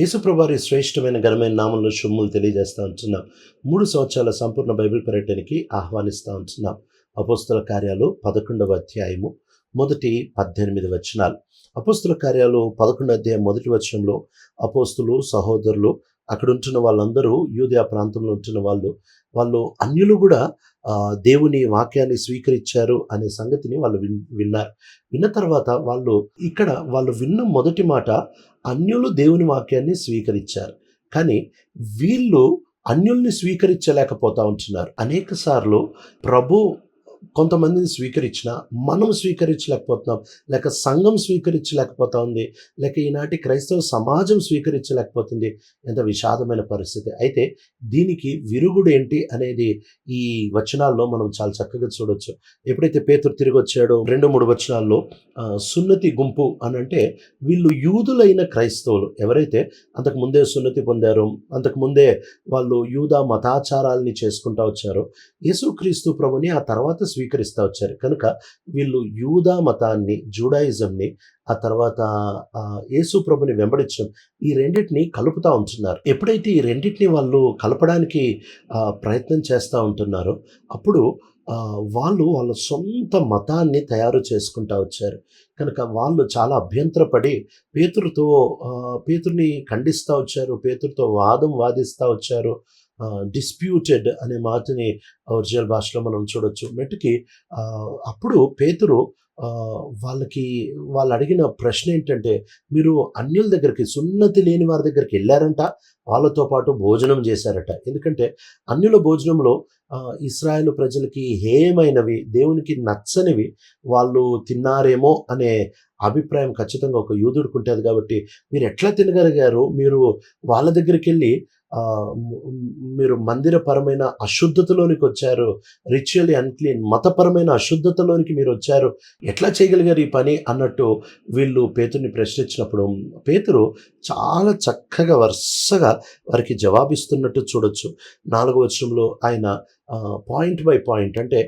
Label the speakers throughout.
Speaker 1: యేసుప్రభారి శ్రేష్టమైన ఘనమైన నామంలో శుమ్ములు తెలియజేస్తూ ఉంటున్నాం. మూడు సంవత్సరాల సంపూర్ణ బైబిల్ పర్యటనకి ఆహ్వానిస్తూ ఉంటున్నాం. అపోస్తుల కార్యాలు పదకొండవ అధ్యాయము మొదటి పద్దెనిమిది వచనాలు. అపోస్తుల కార్యాలు పదకొండవ అధ్యాయం మొదటి వచనంలో అపోస్తులు సహోదరులు అక్కడ ఉంటున్న వాళ్ళందరూ యూదయా ప్రాంతంలో ఉంటున్న వాళ్ళు వాళ్ళు అన్యులు కూడా దేవుని వాక్యాన్ని స్వీకరించారు అనే సంగతిని వాళ్ళు విన్ విన్నారు. విన్న తర్వాత వాళ్ళు ఇక్కడ వాళ్ళు విన్న మొదటి మాట అన్యులు దేవుని వాక్యాన్ని స్వీకరించారు. కానీ వీళ్ళు అన్యుల్ని స్వీకరించలేకపోతా ఉంటున్నారు. అనేక సార్లు ప్రభు కొంతమందిని స్వీకరించిన మనం స్వీకరించలేకపోతున్నాం. లేక సంఘం స్వీకరించలేకపోతా ఉంది లేక ఈనాటి క్రైస్తవ సమాజం స్వీకరించలేకపోతుంది ఎంత విషాదమైన పరిస్థితి. అయితే దీనికి విరుగుడు ఏంటి అనేది ఈ వచనాల్లో మనం చాలా చక్కగా చూడొచ్చు. ఎప్పుడైతే పేతురు తిరిగి వచ్చాడో రెండు మూడు వచనాల్లో సున్నతి గుంపు అని అంటే వీళ్ళు యూదులైన క్రైస్తవులు. ఎవరైతే అంతకు ముందే సున్నతి పొందారో అంతకు ముందే వాళ్ళు యూదా మతాచారాల్ని చేసుకుంటా వచ్చారో యేసుక్రీస్తు ప్రభుని ఆ తర్వాత స్వీకరిస్తూ వచ్చారు కనుక వీళ్ళు యూదా మతాన్ని జూడాయిజంని ఆ తర్వాత యేసు ప్రభుని వెంబడించడం ఈ రెండింటిని కలుపుతూ ఉంటున్నారు. ఎప్పుడైతే ఈ రెండింటిని వాళ్ళు కలపడానికి ఆ, ప్రయత్నం చేస్తూ ఉంటున్నారో అప్పుడు వాళ్ళు వాళ్ళ సొంత మతాన్ని తయారు చేసుకుంటా వచ్చారు. కనుక వాళ్ళు చాలా అభ్యంతరపడి పేతురుతో పేతుర్ని ఖండిస్తూ వచ్చారు పేతురుతో వాదం వాదిస్తూ వచ్చారు. డిస్ప్యూటెడ్ అనే మాటని ఒరిజినల్ భాషలో మనం చూడొచ్చు. మెట్టుకి ఆ, అప్పుడు పేతురు ఆ, వాళ్ళకి వాళ్ళు అడిగిన ప్రశ్న ఏంటంటే మీరు అన్యుల దగ్గరికి సున్నతి లేని వారి దగ్గరికి వెళ్ళారంట? వాళ్ళతో పాటు భోజనం చేశారట. ఎందుకంటే అన్యుల భోజనంలో ఆ, ఇస్రాయేల్ ప్రజలకి హేయమైనవి దేవునికి నచ్చనివి వాళ్ళు తిన్నారేమో అనే అభిప్రాయం ఖచ్చితంగా ఒక యూదుడికి ఉంటుంది కాబట్టి మీరు ఎట్లా తినగలిగారు? మీరు వాళ్ళ దగ్గరికి వెళ్ళి మీరు మందిరపరమైన అశుద్ధతలోనికి వచ్చారు. రిచువల్ అన్క్లీన్ మతపరమైన అశుద్ధతలోనికి మీరు వచ్చారు. ఎట్లా చేయగలిగారు ఈ పని అన్నట్టు వీళ్ళు పేతుని ప్రశ్నించినప్పుడు పేతురు చాలా చక్కగా వరుసగా వారికి జవాబిస్తున్నట్టు చూడొచ్చు. నాలుగో వచనంలో ఆయన పాయింట్ బై పాయింట్ అంటే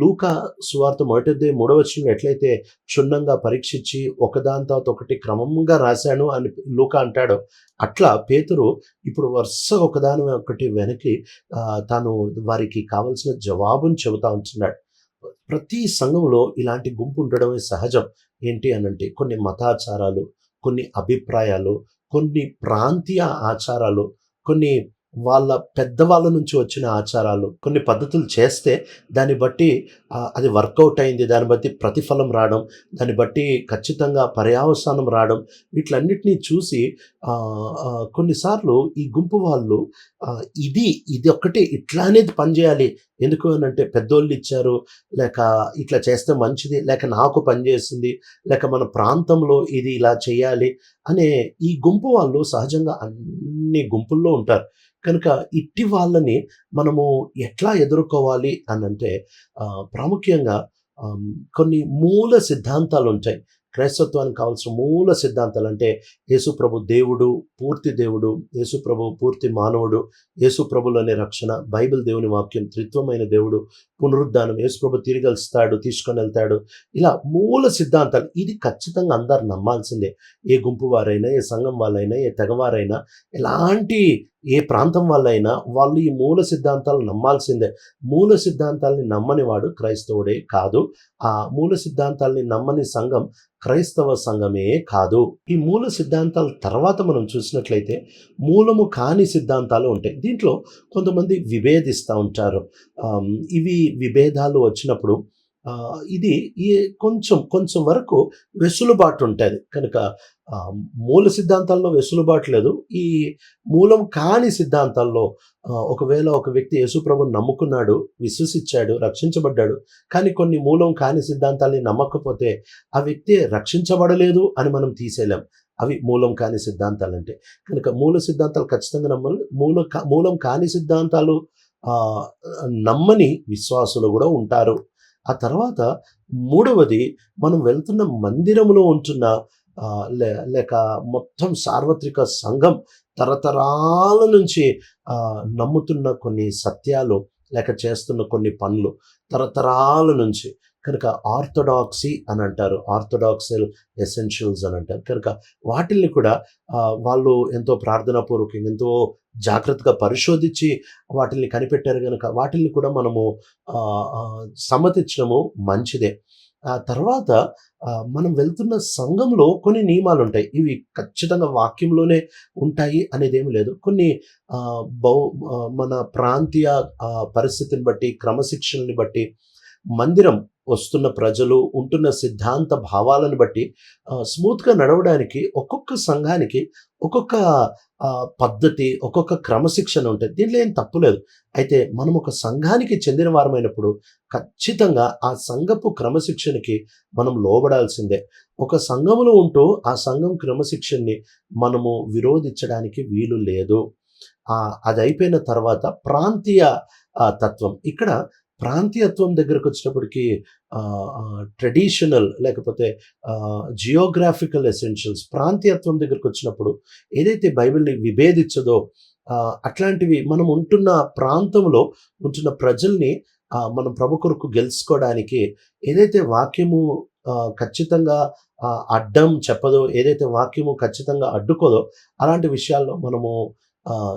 Speaker 1: లూకా సువార్త మొదటిదే మూడవ వచనంలో ఎట్లయితే క్షుణ్ణంగా పరీక్షించి ఒకదాని తర్వాత ఒకటి క్రమంగా రాశాను అని లూకా అంటాడో అట్లా పేతురు ఇప్పుడు వరుస ఒకదాని ఒకటి వెనక్కి తాను వారికి కావలసిన జవాబుని చెబుతా ఉంటున్నాడు. ప్రతి సంఘంలో ఇలాంటి గుంపు ఉండడమే సహజం. ఏంటి అనంటే కొన్ని మతాచారాలు కొన్ని అభిప్రాయాలు కొన్ని ప్రాంతీయ ఆచారాలు కొన్ని వాళ్ళ పెద్దవాళ్ళ నుంచి వచ్చిన ఆచారాలు కొన్ని పద్ధతులు చేస్తే దాన్ని బట్టి అది వర్కౌట్ అయింది దాన్ని బట్టి ప్రతిఫలం రావడం దాన్ని బట్టి ఖచ్చితంగా పర్యావసానం రావడం వీటిలన్నిటినీ చూసి కొన్నిసార్లు ఈ గుంపు వాళ్ళు ఇది ఇది ఒక్కటే ఇట్లానే పనిచేయాలి ఎందుకు అని అంటే పెద్దోళ్ళు ఇచ్చారు లేక ఇట్లా చేస్తే మంచిది లేక నాకు పనిచేసింది లేక మన ప్రాంతంలో ఇది ఇలా చేయాలి అనే ఈ గుంపు వాళ్ళు సహజంగా అన్ని గుంపుల్లో ఉంటారు. కనుక ఇట్టి వాళ్ళని మనము ఎట్లా ఎదుర్కోవాలి అని అంటే ప్రాముఖ్యంగా కొన్ని మూల సిద్ధాంతాలు ఉంటాయి. క్రైస్తత్వానికి కావాల్సిన మూల సిద్ధాంతాలు అంటే యేసుప్రభు దేవుడు పూర్తి దేవుడు యేసుప్రభు పూర్తి మానవుడు యేసు రక్షణ బైబిల్ దేవుని వాక్యం త్రిత్వమైన దేవుడు పునరుద్ధానం యేసుప్రభు తిరిగి వస్తాడు తీసుకొని వెళ్తాడు. ఇలా మూల సిద్ధాంతాలు. ఇది ఖచ్చితంగా అందరు నమ్మాల్సిందే. ఏ గుంపు వారైనా ఏ సంఘం వాళ్ళైనా ఏ తెగవారైనా ఎలాంటి ఏ ప్రాంతం వాళ్ళైనా వాళ్ళు ఈ మూల సిద్ధాంతాలు నమ్మాల్సిందే. మూల సిద్ధాంతాల్ని నమ్మని వాడు క్రైస్తవుడే కాదు. ఆ మూల సిద్ధాంతాల్ని నమ్మని సంఘం క్రైస్తవ సంఘమే కాదు. ఈ మూల సిద్ధాంతాల తర్వాత మనం చూసినట్లయితే మూలము కాని సిద్ధాంతాలు ఉంటాయి. దీంట్లో కొంతమంది విభేదిస్తూ ఉంటారు. ఇవి విభేదాలు వచ్చినప్పుడు ఆ, ఇది ఈ కొంచెం కొంచెం వరకు వెసులుబాటు ఉంటుంది. కనుక ఆ, మూల సిద్ధాంతాల్లో వెసులుబాటు లేదు. ఈ మూలం కాని సిద్ధాంతాల్లో ఒకవేళ ఒక వ్యక్తి యేసుప్రభుని నమ్ముకున్నాడు విశ్వసించాడు రక్షించబడ్డాడు కానీ కొన్ని మూలం కాని సిద్ధాంతాల్ని నమ్మకపోతే ఆ వ్యక్తి రక్షించబడలేదు అని మనం తీసేయలేం. అవి మూలం కాని సిద్ధాంతాలు అంటే కనుక మూల సిద్ధాంతాలు ఖచ్చితంగా నమ్మాలి మూల కా- మూలం కాని సిద్ధాంతాలు నమ్మని విశ్వాసులు కూడా ఉంటారు. ఆ తర్వాత మూడవది మనం వెళ్తున్న మందిరంలో ఉంటున్న లే- లేక మొత్తం సార్వత్రిక సంఘం తరతరాల నుంచి నమ్ముతున్న కొన్ని సత్యాలు లేక చేస్తున్న కొన్ని పనులు తరతరాల నుంచి కనుక ఆర్థోడాక్సీ అని అంటారు. ఆర్థడాక్సల్ ఎసెన్షియల్స్ అని అంటారు. కనుక వాటిల్ని కూడా వాళ్ళు ఎంతో ప్రార్థనాపూర్వకంగా ఎంతో జాగ్రత్తగా పరిశోధించి వాటిల్ని కనిపెట్టారు కనుక వాటిల్ని కూడా మనము సమ్మతించడము మంచిదే. ఆ తర్వాత మనం వెళ్తున్న సంఘంలో కొన్ని నియమాలు ఉంటాయి ఇవి ఖచ్చితంగా వాక్యంలోనే ఉంటాయి అనేది ఏమి లేదు. కొన్ని బౌ మన ప్రాంతీయ పరిస్థితిని బట్టి క్రమశిక్షణని బట్టి మందిరం వస్తున్న ప్రజలు ఉంటున్న సిద్ధాంత భావాలను బట్టి స్మూత్గా నడవడానికి ఒక్కొక్క సంఘానికి ఒక్కొక్క పద్ధతి ఒక్కొక్క క్రమశిక్షణ ఉంటుంది. దీంట్లో ఏం తప్పులేదు అయితే మనం ఒక సంఘానికి చెందిన వారమైనప్పుడు ఖచ్చితంగా ఆ సంఘపు క్రమశిక్షణకి మనం లోబడాల్సిందే. ఒక సంఘములో ఉంటూ ఆ సంఘం క్రమశిక్షణని మనము విరోధించడానికి వీలు లేదు. అది అయిపోయిన తర్వాత ప్రాంతీయ తత్వం. ఇక్కడ ప్రాంతీయత్వం దగ్గరకు వచ్చినప్పటికీ ట్రెడిషనల్ లేకపోతే జియోగ్రాఫికల్ ఎసెన్షియల్స్ ప్రాంతీయత్వం దగ్గరకు వచ్చినప్పుడు ఏదైతే బైబిల్ని విభేదించదో అట్లాంటివి మనం ఉంటున్న ప్రాంతంలో ఉంటున్న ప్రజల్ని మనం ప్రభు కొరకు గెలుచుకోవడానికి ఏదైతే వాక్యము ఖచ్చితంగా అడ్డం చెప్పదో ఏదైతే వాక్యము ఖచ్చితంగా అడ్డుకోదో అలాంటి విషయాల్లో మనము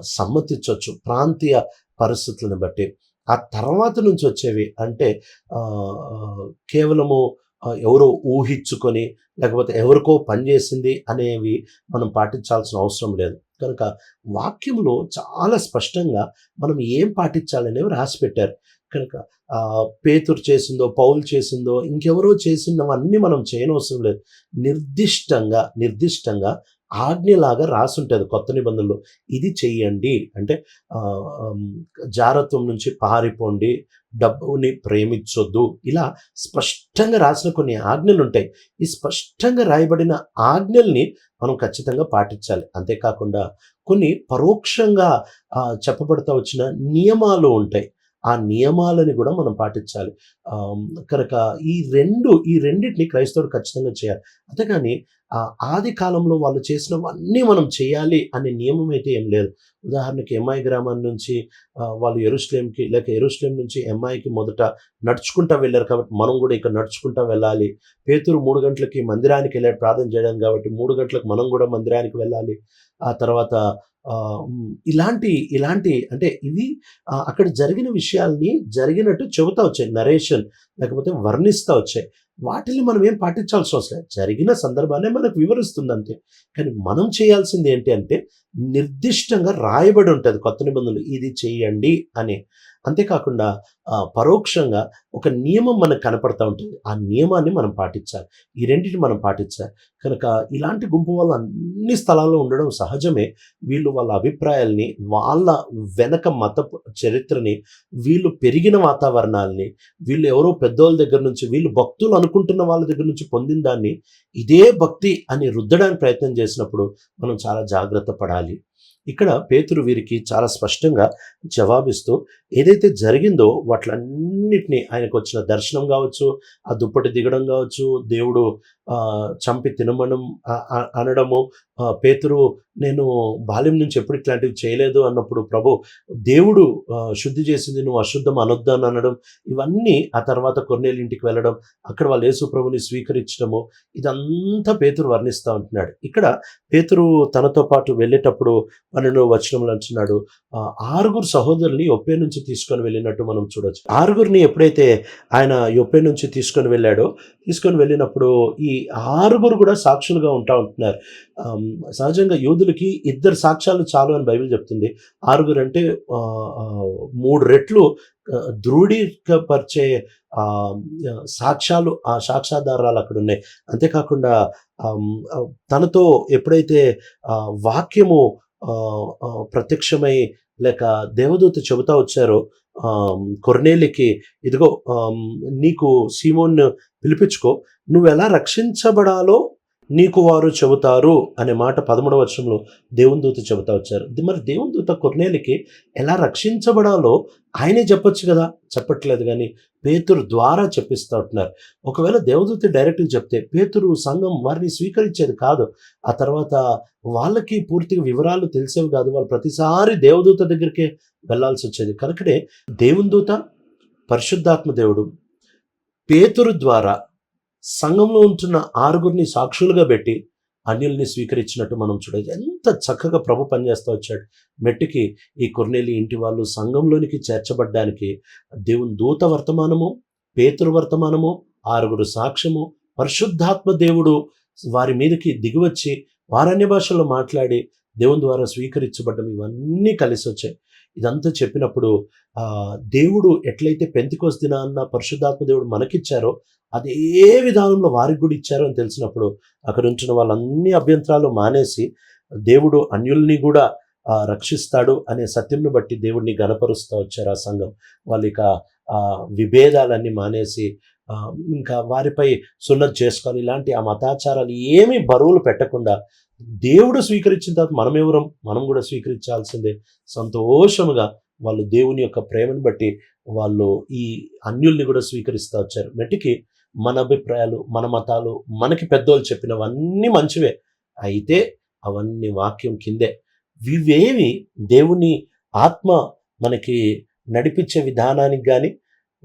Speaker 1: సమ్మతించవచ్చు ప్రాంతీయ పరిస్థితులను బట్టి. ఆ తర్వాత నుంచి వచ్చేవి అంటే కేవలము ఎవరో ఊహించుకొని లేకపోతే ఎవరికో పనిచేసింది అనేవి మనం పాటించాల్సిన అవసరం లేదు. కనుక వాక్యంలో చాలా స్పష్టంగా మనం ఏం పాటించాలనేవి రాసిపెట్టారు కనుక పేతురు చేసిందో పౌలు చేసిందో ఇంకెవరో చేసినవన్నీ మనం చేయనవసరం లేదు. నిర్దిష్టంగా నిర్దిష్టంగా ఆజ్ఞలాగా రాసి ఉంటుంది కొత్త నిబంధనలో. ఇది చెయ్యండి. అంటే జారత్వం నుంచి పారిపోండి. డబ్బుని ప్రేమించొద్దు. ఇలా స్పష్టంగా రాసిన కొన్ని ఆజ్ఞలు ఉంటాయి ఈ స్పష్టంగా రాయబడిన ఆజ్ఞల్ని మనం ఖచ్చితంగా పాటించాలి. అంతేకాకుండా కొన్ని పరోక్షంగా చెప్పబడతా వచ్చిన నియమాలు ఉంటాయి. ఆ నియమాలని కూడా మనం పాటించాలి. కనుక ఈ రెండు ఈ రెండింటిని క్రైస్తవుడు ఖచ్చితంగా చేయాలి. అంతేగాని ఆ ఆది కాలంలో వాళ్ళు చేసినవన్నీ మనం చేయాలి అనే నియమం అయితే ఏం లేదు. ఉదాహరణకి ఎంఐ గ్రామం నుంచి వాళ్ళు ఎరుస్లేంకి లేక ఎరుస్లేం నుంచి ఎంఐకి మొదట నడుచుకుంటా వెళ్ళారు కాబట్టి మనం కూడా ఇక్కడ నడుచుకుంటా వెళ్ళాలి. పేతురు మూడు గంటలకి మందిరానికి వెళ్ళాడు ప్రార్థన చేయడం కాబట్టి మూడు గంటలకు మనం కూడా మందిరానికి వెళ్ళాలి. ఆ తర్వాత ఇలాంటి ఇలాంటి అంటే ఇవి అక్కడ జరిగిన విషయాల్ని జరిగినట్టు చెబుతా వచ్చాయి. నరేషన్ లేకపోతే వర్ణిస్తూ వచ్చాయి. వాటిని మనం ఏం పాటించాల్సిన అవసరం లేదు. జరిగిన సందర్భాన్ని మనకు వివరిస్తుంది అంతే కానీ మనం చేయాల్సింది ఏంటి అంటే నిర్దిష్టంగా రాయబడి ఉంటుంది కొత్త నిబంధనలు. ఇది చేయండి అని. అంతేకాకుండా పరోక్షంగా ఒక నియమం మనకు కనపడతా ఉంటుంది. ఆ నియమాన్ని మనం పాటించాలి. ఈ రెండింటిని మనం పాటించాలి. కనుక ఇలాంటి గుంపు వాళ్ళు అన్ని స్థలాల్లో ఉండడం సహజమే. వీళ్ళు వాళ్ళ అభిప్రాయాల్ని వాళ్ళ వెనక మత చరిత్రని వీళ్ళు పెరిగిన వాతావరణాల్ని వీళ్ళు ఎవరో పెద్దోళ్ళ దగ్గర నుంచి వీళ్ళు భక్తులు అనుకుంటున్న వాళ్ళ దగ్గర నుంచి పొందిన దాన్ని ఇదే భక్తి అని రుద్దడానికి ప్రయత్నం చేసినప్పుడు మనం చాలా జాగ్రత్త పడాలి. ఇక్కడ పేతురు వీరికి చాలా స్పష్టంగా జవాబిస్తూ ఏదైతే జరిగిందో వాటిలన్నిటినీ ఆయనకు వచ్చిన దర్శనం కావచ్చు ఆ దుప్పటి దిగడం కావచ్చు దేవుడు చంపి తినమనం అనడము పేతురు నేను బాల్యం నుంచి ఎప్పుడు ఇట్లాంటివి చేయలేదు అన్నప్పుడు ప్రభు దేవుడు శుద్ధి చేసింది నువ్వు అశుద్ధం అనొద్దు అని అనడం ఇవన్నీ ఆ తర్వాత కొన్నేళ్ళ ఇంటికి వెళ్ళడం అక్కడ వాళ్ళు యేసు ప్రభుని స్వీకరించడము ఇదంతా పేతురు వర్ణిస్తూ ఉంటున్నాడు. ఇక్కడ పేతురు తనతో పాటు వెళ్ళేటప్పుడు పన్నెండవ వచనంలో అంటున్నాడు ఆ, ఆరుగురు సహోదరుని ఒప్పే నుంచి తీసుకొని వెళ్ళినట్టు మనం చూడొచ్చు. ఆరుగురిని ఎప్పుడైతే ఆయన ఒప్పే నుంచి తీసుకొని వెళ్ళాడో తీసుకొని వెళ్ళినప్పుడు ఈ ఆరుగురు కూడా సాక్షులుగా ఉంటా ఉంటున్నారు. సహజంగా యోధులకి ఇద్దరు సాక్ష్యాలు చాలు అని బైబిల్ చెప్తుంది. ఆరుగురు అంటే మూడు రెట్లు దృఢీకపరిచే ఆ, సాక్ష్యాలు ఆ సాక్ష్యాధారాలు అక్కడ ఉన్నాయి. అంతేకాకుండా తనతో ఎప్పుడైతే ఆ, వాక్యము ప్రత్యక్షమై లేక దేవదూత చెబుతా వచ్చారో కొర్నేలికి ఇదిగో నీకు సీమోన్ పిలిపించుకో నువ్వు ఎలా రక్షించబడాలో నీకు వారు చెబుతారు అనే మాట పదమూడవ వర్షంలో దేవుని దూత చెబుతా వచ్చారు. మరి దేవుని దూత కొర్నేలికి ఎలా రక్షించబడాలో ఆయనే చెప్పొచ్చు కదా? చెప్పట్లేదు కానీ పేతురు ద్వారా చెప్పిస్తూ ఉంటున్నారు. ఒకవేళ దేవదూత డైరెక్ట్గా చెప్తే పేతురు సంఘం వారిని స్వీకరించేది కాదు. ఆ తర్వాత వాళ్ళకి పూర్తిగా వివరాలు తెలిసేవి కాదు. వాళ్ళు ప్రతిసారి దేవదూత దగ్గరికే వెళ్ళాల్సి వచ్చేది. కనుకనే దేవుని దూత పరిశుద్ధాత్మ దేవుడు పేతురు ద్వారా సంఘంలో ఉంటున్న ఆరుగురిని సాక్షులుగా పెట్టి అన్యుల్ని స్వీకరించినట్టు మనం చూడవచ్చు ఎంత చక్కగా ప్రభు పనిచేస్తూ వచ్చాడు. మెట్టుకి ఈ కొర్నేలి ఇంటి వాళ్ళు సంఘంలోనికి చేర్చబడ్డానికి దేవుని దూత వర్తమానము పేతురు వర్తమానము ఆరుగురు సాక్ష్యము పరిశుద్ధాత్మ దేవుడు వారి మీదకి దిగివచ్చి వారన్య భాషలో మాట్లాడి దేవుని ద్వారా స్వీకరించబడ్డం ఇవన్నీ కలిసి వచ్చాయి ఇదంతా చెప్పినప్పుడు దేవుడు ఎట్లయితే పెంతికోస్ దినాన్న పరిశుద్ధాత్మ దేవుడు మనకిచ్చారో అదే విధానంలో వారికి కూడా ఇచ్చారో అని తెలిసినప్పుడు అక్కడ ఉంచిన వాళ్ళన్ని అభ్యంతరాలు మానేసి దేవుడు అన్యుల్ని కూడా రక్షిస్తాడు అనే సత్యంను బట్టి దేవుడిని గనపరుస్తూ వచ్చారు ఆ సంఘం. వాళ్ళు ఇక విభేదాలన్నీ మానేసి ఇంకా వారిపై సున్నతి చేసుకోవాలి ఇలాంటి ఆ మతాచారాలు ఏమీ బరువులు పెట్టకుండా దేవుడు స్వీకరించిన తర్వాత మనం ఎవరం? మనం కూడా స్వీకరించాల్సిందే. సంతోషముగా వాళ్ళు దేవుని యొక్క ప్రేమను బట్టి వాళ్ళు ఈ అన్యుల్ని కూడా స్వీకరిస్తూ వచ్చారు. మెట్టికి మన అభిప్రాయాలు మన మతాలు మనకి పెద్దోళ్ళు చెప్పినవన్నీ మంచివే. అయితే అవన్నీ వాక్యం కిందే. ఇవేవి దేవుని ఆత్మ మనకి నడిపించే విధానానికి కానీ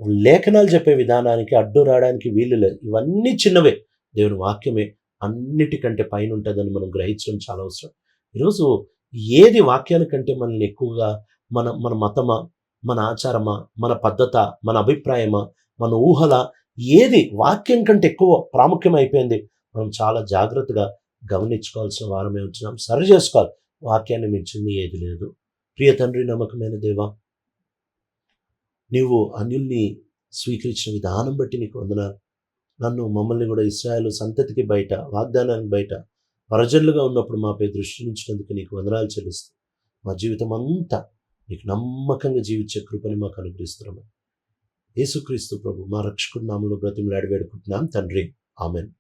Speaker 1: లేఖనాలు చెప్పే విధానానికి అడ్డు రావడానికి వీలు లేదు. ఇవన్నీ చిన్నవే. దేవుని వాక్యమే అన్నిటికంటే పైన ఉంటుందని మనం గ్రహించడం చాలా అవసరం. ఈరోజు ఏది వాక్యానికంటే మనల్ని ఎక్కువగా మన మన మతమా మన ఆచారమా మన పద్ధత మన అభిప్రాయమా మన ఊహల ఏది వాక్యం కంటే ఎక్కువ ప్రాముఖ్యం అయిపోయింది మనం చాలా జాగ్రత్తగా గమనించుకోవాల్సిన వారమే ఉంటున్నాం. సరి చేసుకోవాలి. వాక్యాన్ని మించింది ఏది లేదు. ప్రియ తండ్రి నమ్మకమైన దేవా నీవు అన్యుల్ని స్వీకరించిన విధానం బట్టి నీకు వందనాలు నన్ను మమ్మల్ని కూడా ఇస్రాయల్ సంతతికి బయట వాగ్దానానికి బయట ప్రజలుగా ఉన్నప్పుడు మాపై దృష్టి ఉంచినందుకు నీకు వందనాలు చెల్లిస్తూ మా జీవితం అంతా నీకు నమ్మకంగా జీవించే కృపని మాకు అనుగ్రహిస్తున్నాము. యేసుక్రీస్తు ప్రభు మా రక్షకుడు నామంలో బ్రతిమలాడి వేడుకుంటున్నాం. తండ్రి ఆమెన్.